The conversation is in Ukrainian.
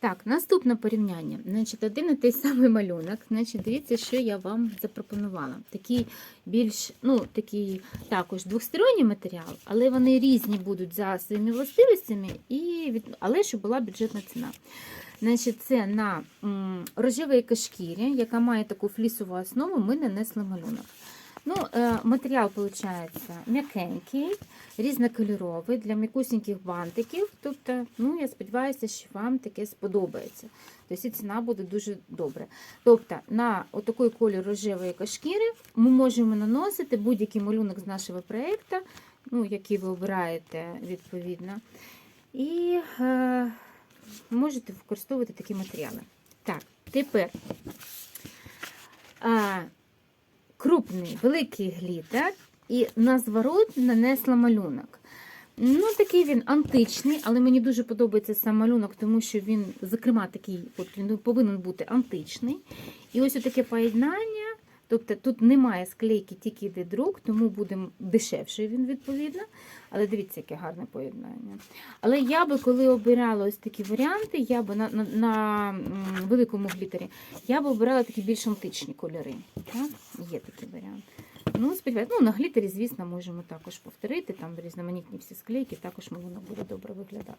Так, наступне порівняння. Значить, один і той самий малюнок. Значить, дивіться, що я вам запропонувала. Такий більш, ну, такий також двосторонній матеріал, але вони різні будуть за своїми властивостями, і від... але щоб була бюджетна ціна. Значить, це на рожевій кашкірі, яка має таку флісову основу, ми нанесли малюнок. Ну, е, матеріал виходить м'якенький, різнокольоровий для м'якусіньких бантиків. Тобто, ну, я сподіваюся, що вам таке сподобається. Тобто і ціна буде дуже добре. Тобто, на отакий колір рожевої кашкіри ми можемо наносити будь-який малюнок з нашого проєкту, ну, який ви обираєте відповідно. І е, можете використовувати такі матеріали. Так, тепер. А, крупний, великий глітер, і на зворот нанесла малюнок. Ну, такий він античний, але мені дуже подобається сам малюнок, тому що він, зокрема, такий, от він повинен бути античний. І ось таке поєднання. Тобто тут немає склейки, тільки йде друк, тому буде дешевший він відповідно. Але дивіться, яке гарне поєднання. Але я би, коли обирала ось такі варіанти, я би на, на, на великому глітері, я би обирала такі більш античні кольори. Так? Є такий варіант. Ну, сподіваюся, ну, на глітері, звісно, можемо також повторити, там різноманітні всі склейки, також малюнок буде добре виглядати.